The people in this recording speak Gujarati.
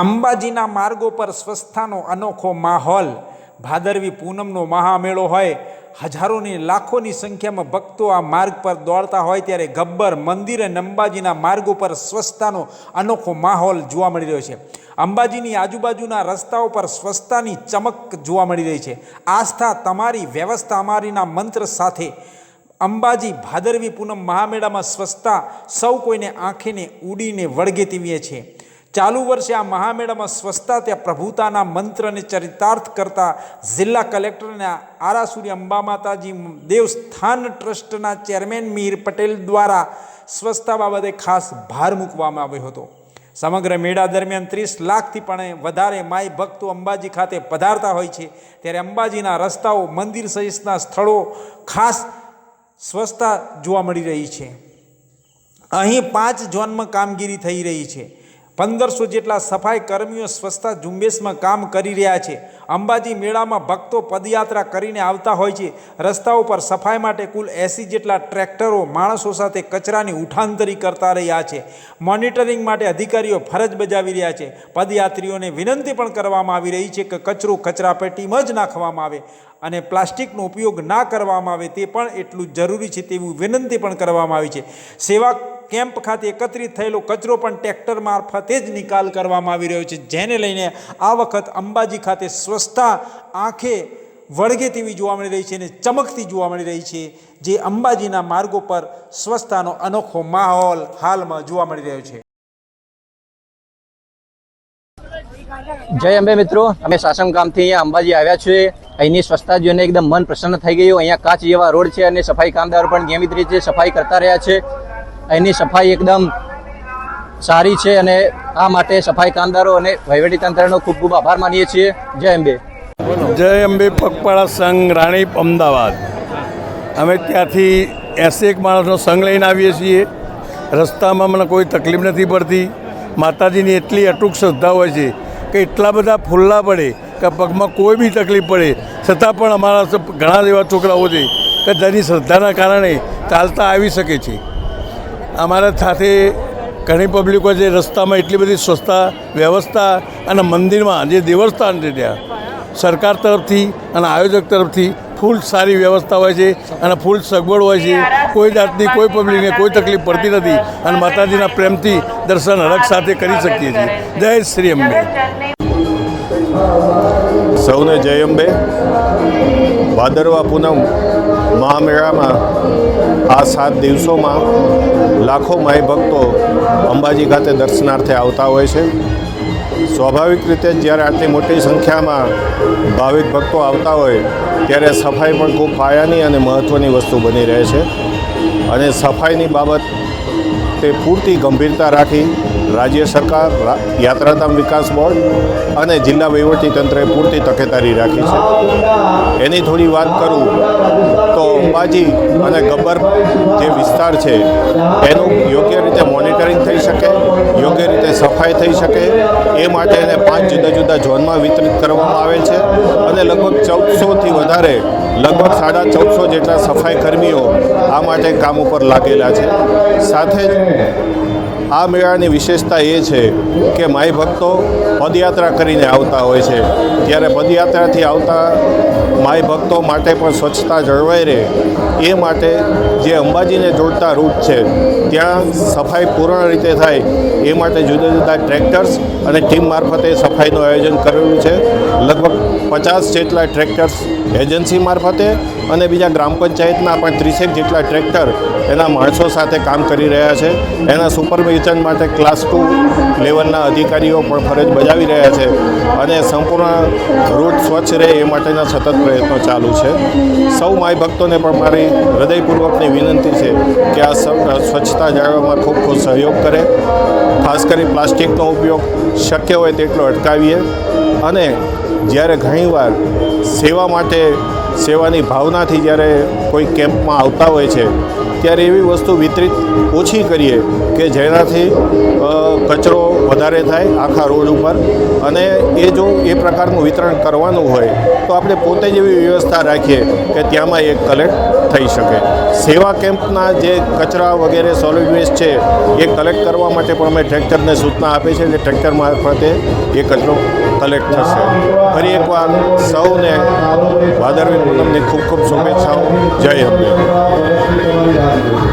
અંબાજીના માર્ગો પર સ્વસ્થાનો અનોખો માહોલ. ભાદરવી પૂનમનો મહામેળો હોય. હજારોની લાખોની સંખ્યામાં ભક્તો આ માર્ગ પર દોડતા હોય ત્યારે ગબ્બર મંદિર અને અંબાજીના માર્ગો પર સ્વચ્છતાનો અનોખો માહોલ જોવા મળી રહ્યો છે. અંબાજીની આજુબાજુના રસ્તાઓ પર સ્વચ્છતાની ચમક જોવા મળી રહી છે. આસ્થા તમારી, વ્યવસ્થા અમારીના મંત્ર સાથે. અંબાજી ભાદરવી પૂનમ મહામેળામાં સ્વચ્છતા સૌ કોઈને આંખેને ઉડીને વળગે તેવીએ છે ચાલુ વર્ષે આ મહામેળામાં સ્વચ્છતા ત્યાં પ્રભુતાના મંત્રને ચરિતાર્થ કરતા જિલ્લા કલેક્ટરના આરાસુરી અંબા માતાજી દેવસ્થાન ટ્રસ્ટના ચેરમેન મીર પટેલ દ્વારા સ્વચ્છતા બાબતે ખાસ ભાર મૂકવામાં આવ્યો હતો. સમગ્ર મેળા દરમિયાન ત્રીસ લાખથી પણ વધારે માય ભક્તો અંબાજી ખાતે પધારતા હોય છે. ત્યારે અંબાજીના રસ્તાઓ, મંદિર સહિતના સ્થળો ખાસ સ્વચ્છતા જોવા મળી રહી છે. અહીં પાંચ ઝોનમાં કામગીરી થઈ રહી છે. પંદરસો જેટલા સફાઈ કર્મીઓ સ્વચ્છતા ઝુંબેશમાં કામ કરી રહ્યા છે. અંબાજી મેળામાં ભક્તો પદયાત્રા કરીને આવતા હોય છે. રસ્તાઓ પર સફાઈ માટે કુલ એંસી જેટલા ટ્રેક્ટરો માણસો સાથે કચરાની ઉઠાંતરી કરતા રહ્યા છે. મોનિટરિંગ માટે અધિકારીઓ ફરજ બજાવી રહ્યા છે. પદયાત્રીઓને વિનંતી પણ કરવામાં આવી રહી છે કે કચરો કચરાપેટીમાં જ નાખવામાં આવે અને પ્લાસ્ટિકનો ઉપયોગ ના કરવામાં આવે તે પણ એટલું જરૂરી છે તેવું વિનંતી પણ કરવામાં આવી છે. સેવા કેમ્પ ખાતે એકત્રિત થયેલો કચરો પણ ટ્રેક્ટર મારફતે જ નિકાલ કરવામાં આવી રહ્યો છે. જેને લઈને આ વખત અંબાજી ખાતે સ્વચ્છતા આંખે વળગે તેવી જોવા મળી રહી છે અને ચમકતી જોવા મળી રહી છે જે અંબાજીના માર્ગો પર સ્વચ્છતાનો અનોખો માહોલ હાલમાં જોવા મળી રહ્યો છે. જય અંબે મિત્રો. અમે સાસમ ગામથી અહીંયા અંબાજી આવ્યા છીએ. અહીંની સ્વચ્છતા જોઈને એકદમ મન પ્રસન્ન થઈ ગયું. અહીંયા કાચ જેવા રોડ છે અને સફાઈ કામદારો પણ નિયમિત રીતે સફાઈ કરતા રહ્યા છે. અહીંની સફાઈ એકદમ સારી છે અને આ માટે સફાઈ કામદારો અને વહીવટીતંત્રનો ખૂબ ખૂબ આભાર માનીએ છીએ. જય અંબે. જય અંબે પગપાળા સંઘ રાણીપ અમદાવાદ. અમે ત્યાંથી એસેક માણસનો સંઘ લઈને આવીએ છીએ. રસ્તામાં મને કોઈ તકલીફ નથી પડતી. માતાજીની એટલી અટૂક શ્રદ્ધા હોય છે કે એટલા બધા ફૂલ્લા પડે કે પગમાં કોઈ બી તકલીફ પડે. છતાં પણ અમારા ઘણા એવા છોકરાઓ છે કે જેની શ્રદ્ધાના કારણે ચાલતા આવી શકે છે. અમારા સાથે ઘણી પબ્લિકો છે રસ્તામાં એટલી બધી સ્વચ્છતા, વ્યવસ્થા અને મંદિરમાં જે દેવસ્થાન છે ત્યાં, સરકાર તરફથી અને આયોજક તરફથી ફૂલ સારી વ્યવસ્થા હોય છે અને ફૂલ સગવડ હોય છે. કોઈ જાતની કોઈ પબ્લિકને કોઈ તકલીફ પડતી નથી અને માતાજીના પ્રેમથી દર્શન હરખ સાથે કરી શકીએ છીએ. જય શ્રી અંબે. સૌને જય અંબે. ભાદરવા પૂનમ મહામેળામાં આ સાત દિવસોમાં લાખો માય ભક્તો અંબાજી ખાતે દર્શનાર્થે આવતા હોય છે. સ્વાભાવિક રીતે જ્યારે આટલી મોટી સંખ્યામાં ભાવિક ભક્તો આવતા હોય, ત્યારે સફાઈ પણ ખૂબ પાયાની અને મહત્ત્વની વસ્તુ બની રહે છે. અને સફાઈની બાબત તે પૂરતી ગંભીરતા રાખી રાજ્ય સરકાર યાત્રાધામ વિકાસ બોર્ડ અને જિલ્લા વહીવટી તંત્રએ પૂરતી તકેદારી રાખી છે. એની થોડી વાત કરું તો અંબાજી અને ગબ્બર જે વિસ્તાર છે, એનું યોગ્ય રીતે મોનિટરિંગ થઈ શકે, યોગ્ય રીતે સફાઈ થઈ શકે, એ માટે એને પાંચ જુદા જુદા ઝોનમાં વિતરિત કરવામાં આવેલ છે અને લગભગ ચૌદસોથી વધારે, લગભગ સાડા ચૌદસો જેટલા સફાઈ કર્મીઓ આ માટે કામ ઉપર લાગેલા છે. સાથે જ આ મેળાની વિશેષતા એ છે કે માઈ ભક્તો પદયાત્રા કરીને આવતા હોય છે. ત્યારે પદયાત્રાથી આવતા માઈ ભક્તો માટે પણ સ્વચ્છતા જળવાઈ રહે એ માટે જે અંબાજીને જોડતા રૂટ છે, ત્યાં સફાઈ પૂર્ણ રીતે થાય એ માટે જુદા જુદા ટ્રેક્ટર્સ અને ટીમ મારફતે સફાઈનું આયોજન કરેલું છે. લગભગ પચાસ જેટલા ટ્રેક્ટર્સ એજન્સી મારફતે અને બીજા ગ્રામ પંચાયતના પણ ત્રીસેક જેટલા ટ્રેક્ટર એના માણસો સાથે કામ કરી રહ્યા છે. એના સુપરવિઝન માટે ક્લાસ ટુ લેવલના અધિકારીઓ પણ ફરજ બજાવી રહ્યા છે અને સંપૂર્ણ રૂટ સ્વચ્છ રહે એ માટેના સતત પ્રયત્નો ચાલુ છે. સૌ માય ભક્તોને પણ મારી હૃદયપૂર્વકની વિનંતી છે કે આ સ્વચ્છતા જાળવવામાં ખૂબ ખૂબ સહયોગ કરે. ખાસ કરી પ્લાસ્ટિકનો ઉપયોગ શક્ય હોય તેટલો અટકાવીએ અને જ્યારે ઘણીવાર સેવા માટે સેવાની ભાવનાથી જ્યારે કોઈ કેમ્પમાં આવતા હોય છે ત્યારે એવી વસ્તુ વિતરિત ઓછી કરીએ કે જેનાથી કચરો વધારે થાય આખા રોડ ઉપર. અને એ જો એ પ્રકારનું વિતરણ કરવાનું હોય, તો આપણે પોતે જ એવી વ્યવસ્થા રાખીએ કે ત્યાંમાં એ કલેક્ટ થઈ શકે. સેવા કેમ્પના જે કચરા વગેરે સોલિડ વેસ્ટ છે, એ કલેક્ટ કરવા માટે પણ અમે ટ્રેક્ટરને સૂચના આપી છે કે ટ્રેક્ટર મારફતે એ કચરો કલેક્ટ થશે. ફરી એકવાર સૌને, ભાદરવી પૂનમની ખૂબ ખૂબ શુભેચ્છાઓ. જય અંબે. novidade.